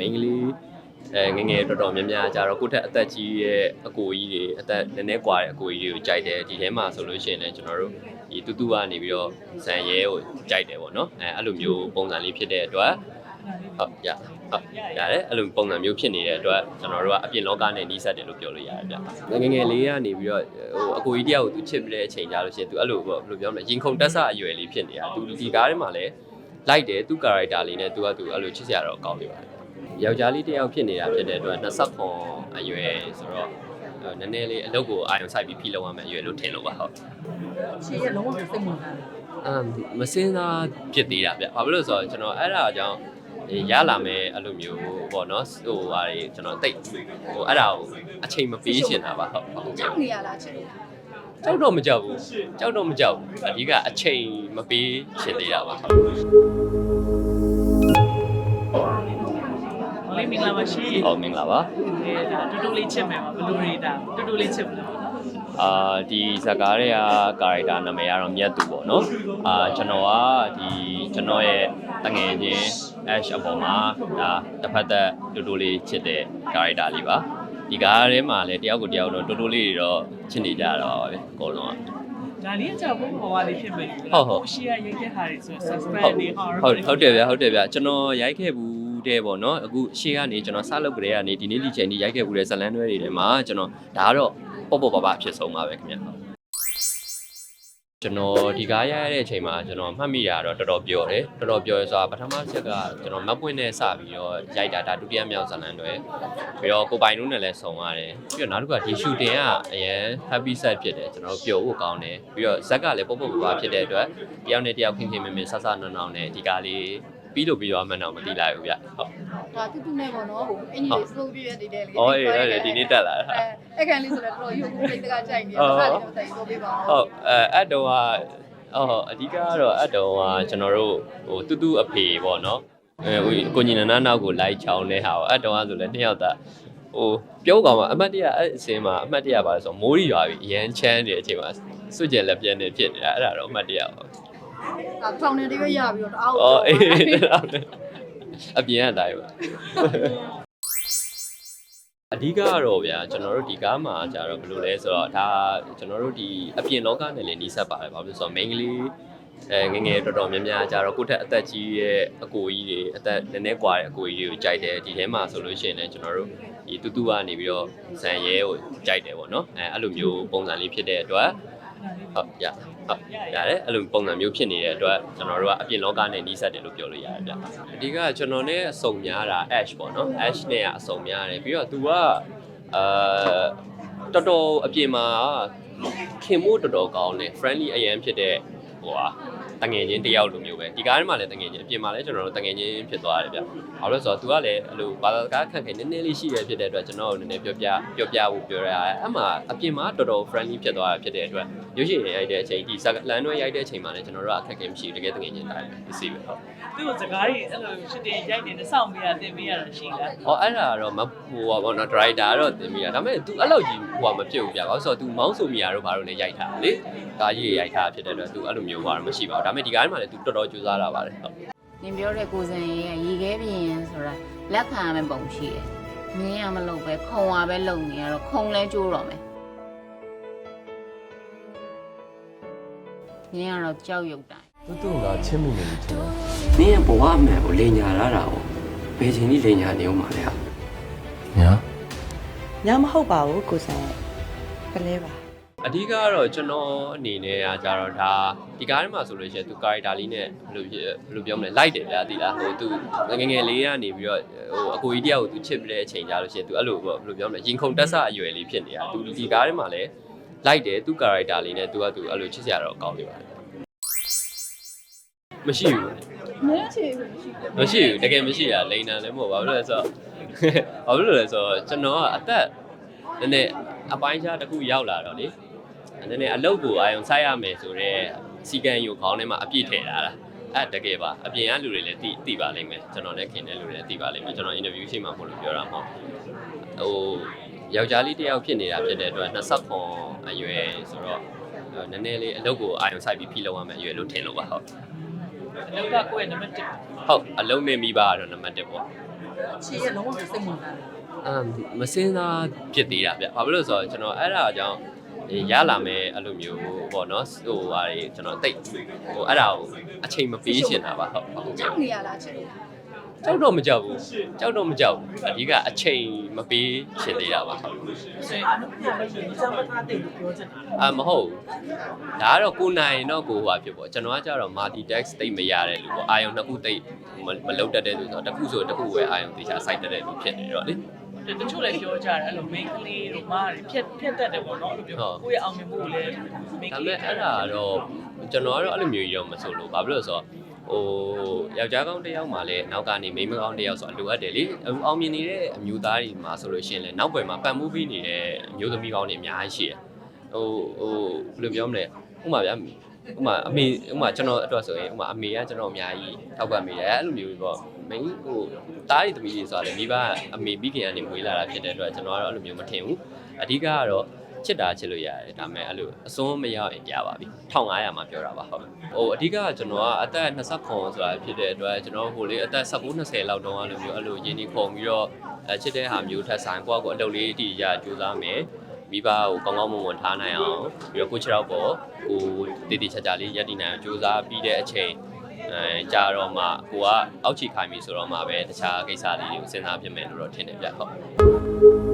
မိန်းကလေးအဲငယ်ငယ်တော်တော်များများကြတော့ကိုယ့်ထက်အသက်ကြီးရဲ့အကိုကြီးတွေအသက်နည်းနည်းกว่าတဲ့အကိုကြီးတွေကိုကြိုက်တယ်ဒီထဲမှာဆိုလို့ရှိရင်လည်းကျွန်တော်တို့ဒီတူတူကနေပြီးတော့ဇန်ရဲကိုကြိုက်တယ်ပေါ့နော်အဲအဲ့လိုမျိုးပုံစံလေးဖြစ်တဲ့အတွက်ဟုတ်ရဟုတ်ရတယ်အဲ့လိုပုံစံမျိုးဖြစ်နေတဲ့အတွက်ကျွန်တော်တို့ကအပြင်လောကနဲ့နှီးစပ်တယ်လို့ပြောလို့ရတယ်ဗျငယ်ငယ်လေးကနေပြီးတော့ဟိုအကိုကြီးတယောက်ကိုသူချစ်ပြတဲ့အချိန်ကြလို့ရှိရင်သူအဲ့လိုပေါ့ဘယ်လိုပြောမလဲရင်ခုန်တက်ဆအရွယ်လေးဖြစ်နေတာသူဒီကားထဲမှာလည်းလိုက်တယ်သူ character လေးနဲ့သူကသူအဲ့လိုချစ်စရာတော့ကောင်းနေပါတယ် ယောက်ျားလေးတယောက်ဖြစ်နေတာဖြစ်တဲ့အတွက်20ခွန်အရွယ်ဆိုတော့အဲနည်းနည်းလေးအလုပ်ကိုအာရုံစိုက်ပြီးဖိလုပ်ရမယ့်အရွယ်လို့ထင်လို့ပါဟုတ်ရှေ့ရလုံးဝစိတ်ဝင်စားတယ်အမ်မစင်းသားဖြစ်သေးတာဗျ။ဘာဖြစ်လို့လဲဆိုတော့ကျွန်တော်အဲ့ဒါအကြောင့်ရလာမယ်အဲ့လိုမျိုးပေါ့နော်ဟိုဟာတွေကျွန်တော်တိတ်ဟိုအဲ့ဒါကိုအချိန်မပေးချင်တာပါဟုတ်ဟုတ်ကဲ့ကြောက်နေရလားချစ်တယ်ကြောက်တော့မကြောက်ဘူးကြောက်တော့မကြောက်ဘူးအဓိကအချိန်မပေးချင်သေးတာပါဟုတ် လေးမင်္ဂလာပါရှင်ဟုတ်မင်္ဂလာပါအဲဒါတူတူလေးချစ်မယ်ပါဘလူတွေဒါတူတူလေးချစ်မလို့အာဒီဇာတ်ကားတွေကကာရိုက်တာနာမည်ကတော့မြတ်သူပေါ့နော်အာကျွန်တော်ကဒီကျွန်တော်ရဲ့တငယ်ချင်း Ash အပေါ်မှာဒါတစ်ဖက်သက်တူတူလေးချစ်တဲ့ကာရိုက်တာလေးပါဒီကားထဲမှာလည်းတယောက်ကိုတယောက်တော့တူတူလေးတွေတော့ချစ်နေကြတော့ပဲအကုန်လုံးကဒါလေးကြောက်ဖို့ဟောရလေးဖြစ်မယ်ဟုတ်ဟုတ်ရှေ့ရရိုက်တဲ့ဟာတွေဆို subscribe ဟုတ်နေဟောဟုတ်ဟုတ်တယ်ဗျာဟုတ်တယ်ဗျာကျွန်တော်ရိုက်ခဲ့ဘူး တဲ့ပေါ့နော်အခုရှေ့ကနေကျွန်တော်စလုပ်ကြတဲ့ကနေဒီနေ့ဒီချိန်ကြီးရိုက်ခဲ့ဘူးတဲ့ဇလန်တွဲတွေထဲမှာကျွန်တော်ဒါကတော့ပေါ့ပေါ့ပါပါဖြစ်ဆုံးပါပဲခင်ဗျာဟုတ်ကျွန်တော်ဒီကားရရတဲ့အချိန်မှာကျွန်တော်မှတ်မိတာတော့တော်တော်ပြောတယ်တော်တော်ပြောရဆိုတာပထမချက်ကကျွန်တော်မပွင့်နဲ့စပြီးတော့ရိုက်တာဒါဒုတိယမြောက်ဇလန်တွဲပြီးတော့ကိုပိုင်တို့နဲ့လည်းဆုံရတယ်ပြီးတော့နောက်တစ်ခုကဒီ shooting ကအရင် happy set ဖြစ်တယ်ကျွန်တော်ပျော်ဖို့ကောင်းတယ်ပြီးတော့ဇက်ကလည်းပေါ့ပေါ့ပါပါဖြစ်တဲ့အတွက်တယောက်နဲ့တယောက်ခင်ခင်မင်မင်ဆဆနောင်နောင်နဲ့ဒီကားလေး ပြီးလို့ပြီးတော့အမှန်တော့မသိလိုက်ဘူးဗျဟုတ်ဒါတူတူနဲ့ပေါ့နော်ဟိုအင်ကြီးလေးစလုံးပြည့်ရတဲ့လေအော်အေးဟုတ်တယ်ဒီနေ့တက်လာတာအဲအခန်းလေးဆိုလည်းတော်တော်ရုပ်ကိုပိတ်တကကြိုက်နေတယ်ဒါလေးတော့တိုင်တော့ပေးပါဦးဟုတ်အဲအဲ့တော့ကအော်အဓိကကတော့အဲ့တော့ကကျွန်တော်တို့ဟိုတူတူအဖေပေါ့နော်အဲဟိုကိုညီနနာနောက်ကိုလိုက်ချောင်းတဲ့ဟာကိုအဲ့တော့ကဆိုလည်းနှစ်ယောက်သားဟိုပြောကောင်မှာအမတ်တရအဲ့အစင်းမှာအမတ်တရပါဆိုမိုးရီရွာပြီးအရန်ချမ်းနေတဲ့အချိန်မှာစွကြက်လက်ပြက်နေဖြစ်နေတာအဲ့ဒါတော့အမတ်တရပါဒါ ထောင်နေတည်းရရပြီးတော့တအား အော်အေးအပြင်အတိုင်းပါအဓိကကတော့ဗျာကျွန်တော်တို့ဒီကားမှာကြာတော့ဘယ်လိုလဲဆိုတော့ဒါကျွန်တော်တို့ဒီအပြင်လောကနဲ့လည်းနှီးစပ်ပါတယ်ဘာဖြစ်လို့ဆိုတော့ main ကလေးအဲငယ်ငယ်တော်တော်များများကြာတော့ကိုယ့်ထက်အသက်ကြီးရဲ့အကိုကြီးတွေအသက်နည်းနည်းกว่าတဲ့အကိုကြီးတွေကိုကြိုက်တယ်ဒီထဲမှာဆိုလို့ရှိရင်လည်းကျွန်တော်တို့ဒီတူတူကနေပြီးတော့ဇန်ရဲကိုကြိုက်တယ်ပေါ့နော်အဲအဲ့လိုမျိုးပုံစံလေးဖြစ်တဲ့အတွက် ဟုတ်ရဟုတ်ရတယ်အဲ့လိုပုံစံမျိုးဖြစ်နေတဲ့အတွက်ကျွန်တော်တို့ကအပြင်လောကနဲ့နှီးစပ်တယ်လို့ပြောလို့ရတယ်ဗျအဓိကကျွန်တော်နဲ့အဆုံများတာ Ash ပေါ့နော် Ash နဲ့ကအဆုံများတယ်ပြီးတော့ तू ကအာတော်တော်အပြင်မှာခင်မို့တော်တော်ကောင်းတယ် friendly အရန်ဖြစ်တဲ့ဟိုဟာ တငယ်ချင်းတယောက်လိုမျိုးပဲဒီကားထဲမှာလည်းတငယ်ချင်းအပြင်မှာလည်းကျွန်တော်တို့တငယ်ချင်းဖြစ်သွားတယ်ဗျ။ဘာလို့လဲဆိုတော့ तू ကလည်းအဲ့လိုဘာသာစကားခန့်ခဲနည်းနည်းလေးရှိရဖြစ်တဲ့အတွက်ကျွန်တော်တို့နည်းနည်းပြောပြပြောပြဖို့ပြောရတယ်။အဲ့မှာအပြင်မှာတော်တော် friendly ဖြစ်သွားတာဖြစ်တဲ့အတွက်ရုပ်ရှင်ရိုက်တဲ့အချိန်ဒီလမ်းတွဲရိုက်တဲ့အချိန်မှာလည်းကျွန်တော်တို့ကအခက်အခဲမရှိဘူးတကယ်တငယ်ချင်းတိုင်းပဲသိစီပဲဟုတ်။ သူ့ကိုစကားတွေအဲ့လိုရှစ်တင်ရိုက်နေတဲ့စောင့်ပေးရတင်ပေးရတာရှိလား ။ဟောအဲ့ဒါကတော့မဟိုပါဘောနော်ဒရိုက်တာကတော့တင်မိတာဒါပေမဲ့ तू အဲ့လောက်ကြီးဟိုကမပြုတ်ဘူးဗျာ။ဘာလို့ဆိုတော့ तू မောင်းဆိုမီယာတို့ဘာလို့လဲရိုက်ထားတာလေ။ကားကြီးရိုက်ထားဖြစ်တဲ့အတွက် तू အဲ့လိုမျိုးပါတော့မရှိပါဘူး။ ဒါပေမဲ့ဒီကားထဲမှာလည်း तू တော်တော်ကြိုးစားတာပါတယ်ဟုတ်နင်ပြောတဲ့ကိုစံရေးကရေခဲပြင်းဆိုတာလက်ခံရမယ့်ပုံရှိတယ်။မြင်းရမလို့ပဲခုံရပဲလုံနေရတော့ခုံလဲကျိုးတော့မယ်။မြင်းကတော့ကြောက်ရွံ့တိုင်းတူတူကချင်းမိနေပြီချင်းနင်းရဲ့ဘဝအမှန်ကိုလိန်ညာရတာကိုဘယ်ချိန်ကြီးလိန်ညာနေအောင်မလဲဟာညာညာမဟုတ်ပါဘူးကိုစံကလေးပါ အဓိကကတော့ကျွန်တော်အနေနဲ့ကကြတော့ဒါဒီကားထဲမှာဆိုလို့ရှိရင်သူ character လေးနဲ့ဘယ်လိုဖြစ်ဘယ်လိုပြောမလဲလိုက်တယ်ဗျာဒီလားဟိုသူငငယ်လေးကနေပြီးတော့ဟိုအကိုကြီးတယောက်ကိုသူချစ်ပြတဲ့အချိန်ကြလို့ရှိရင်သူအဲ့လိုဘယ်လိုပြောမလဲရင်ခုန်တက်ဆအရွယ်လေးဖြစ်နေတာသူဒီကားထဲမှာလည်းလိုက်တယ်သူ character လေးနဲ့သူကသူအဲ့လိုချစ်စရာတော့ကောင်းနေပါတယ်မရှိဘူးမရှိဘူးမရှိဘူးတကယ်မရှိတာလိန်တန်လည်းမဟုတ်ဘာလို့လဲဆိုတော့ဘာလို့လဲဆိုတော့ကျွန်တော်ကအသက်နည်းနည်းအပိုင်းခြားတစ်ခုရောက်လာတော့လေ နည်းနည်းအလုပ်ကိုအာရုံစိုက်ရမယ်ဆိုတော့စီကံယူခေါင်းထဲမှာအပြည့်ထည့်လာတာအဲ့တကယ်ပါအပြင်ကလူတွေလည်းသိသိပါလိမ့်မယ်ကျွန်တော်လည်းခင်တဲ့လူတွေလည်းသိပါလိမ့်မယ်ကျွန်တော်အင်တာဗျူးရှိမှမဟုတ်လို့ပြောတာမဟုတ်ဟိုယောက်ျားလေးတစ်ယောက်ဖြစ်နေတာဖြစ်တဲ့အတွက်20ခွန်အရွယ်ဆိုတော့နည်းနည်းလေးအလုပ်ကိုအာရုံစိုက်ပြီးဖိလုပ်ရမယ်အရွယ်လို့ထင်လို့ပါဟုတ်အလောက်ကကိုယ့်ရဲ့နံပါတ်1ဟုတ်အလုံးနဲ့မိဘကတော့နံပါတ်1ပေါ့ချီရဲ့လုံးဝစိတ်ဝင်စားတယ်အမ်မစင်းသားဖြစ်သေးတာဗျဘာဖြစ်လို့လဲဆိုတော့ကျွန်တော်အဲ့ဒါအကြောင်း ရလာမယ်အဲ့လိုမျိုးပေါ့နော်ဟိုဟာတွေကျွန်တော်တိတ်ဟိုအဲ့ဒါကိုအချိန်မပေးချင်တာပါဟုတ်ဟုတ်ကဲ့ကြောက်နေရလားချစ်တယ်ကြောက်တော့မကြောက်ဘူးကြောက်တော့မကြောက်ဘူးအဓိကအချိန်မပေးချင်သေးတာပါဟုတ်ဆိုရင်အနုပြမရှိရင်စမ်းမထားတဲ့လို့ပြောချင်တာအာမဟုတ်ဘူးဒါကတော့ကိုနိုင်တော့ကိုဟွာဖြစ်ပေါ့ကျွန်တော်ကကြတော့ multi task တိတ်မရတဲ့လူပေါ့အာယုံနှစ်ခုတိတ်မမလုံးတတ်တဲ့လူဆိုတော့တစ်ခုဆိုတစ်ခုပဲအာယုံတေချာစိုက်တတ်တဲ့လူဖြစ်နေတော့လေ တချို့လည်းပြောကြတယ်အဲ့လို main ကလေးတို့မားတွေဖြတ်ဖြတ်တတ်တယ်ပေါ့နော်အဲ့လိုပြောကိုယ့်ရဲ့အောင်မြင်မှုကိုလည်း main ဒါကပေလေးမဲ့အဲ့ဒါတော့ကျွန်တော်ကတော့အဲ့လိုမျိုးကြီးတော့မဆိုလို့ဘာဖြစ်လို့လဲဆိုတော့ဟိုယောက်ျားကောင်းတစ်ယောက်မှလည်းနောက်ကနေမိန်းမကောင်းတစ်ယောက်ဆိုအလိုအပ်တယ်လေအခုအောင်မြင်နေတဲ့အမျိုးသားတွေမှာဆိုလို့ရှိရင်လည်းနောက်ွယ်မှာပတ်မှုပြီးနေတဲ့အမျိုးသမီးကောင်းတွေအများကြီးရှိတယ်ဟိုဟိုဘယ်လိုပြောမလဲဥပမာဗျာဥပမာအမေဥပမာကျွန်တော်အတွက်ဆိုရင်ဥပမာအမေကကျွန်တော်အများကြီးထောက်ပံ့မိတယ်အဲ့လိုမျိုးပေါ့ မင်းဟိုတားရီသမီးတွေဆိုတာလေမိဘကအမေမိခင်ကနေမွေးလာတာဖြစ်တဲ့အတွက်ကျွန်တော်ကတော့အဲ့လိုမျိုးမထင်ဘူးအဓိကကတော့ချစ်တာချစ်လို့ရတယ်ဒါပေမဲ့အဲ့လိုအစွန်းမရောက်ရင်ပြပါပြီ1500မှာပြောတာပါဟုတ်ဟိုအဓိကကကျွန်တော်ကအသက်20ခွန်ဆိုတာဖြစ်တဲ့အတွက်ကျွန်တော်ဟိုလေအသက်19 20လောက်တုန်းကလိုမျိုးအဲ့လိုရင်းနှီးခုံပြီးတော့အချစ်တဲ့ဟာမျိုးထက်ဆိုင်ကိုယ့်ကိုယ်အလုပ်လေးတည်ရကြိုးစားမယ်မိဘကိုကောင်းကောင်းမွန်မွန်ထားနိုင်အောင်ပြီးတော့ကိုချစ်တော့ပေါ့ကိုတည်တည်ချာချာလေးရပ်တည်နိုင်အောင်ကြိုးစားပြီးတဲ့အချိန် အဲကြာတော့မှကိုကအောက်ချီခိုင်းပြီဆိုတော့မှပဲတခြားကိစ္စလေးတွေကိုစဉ်းစားဖြစ်မယ်လို့တော့ထင်တယ်ဗျဟုတ်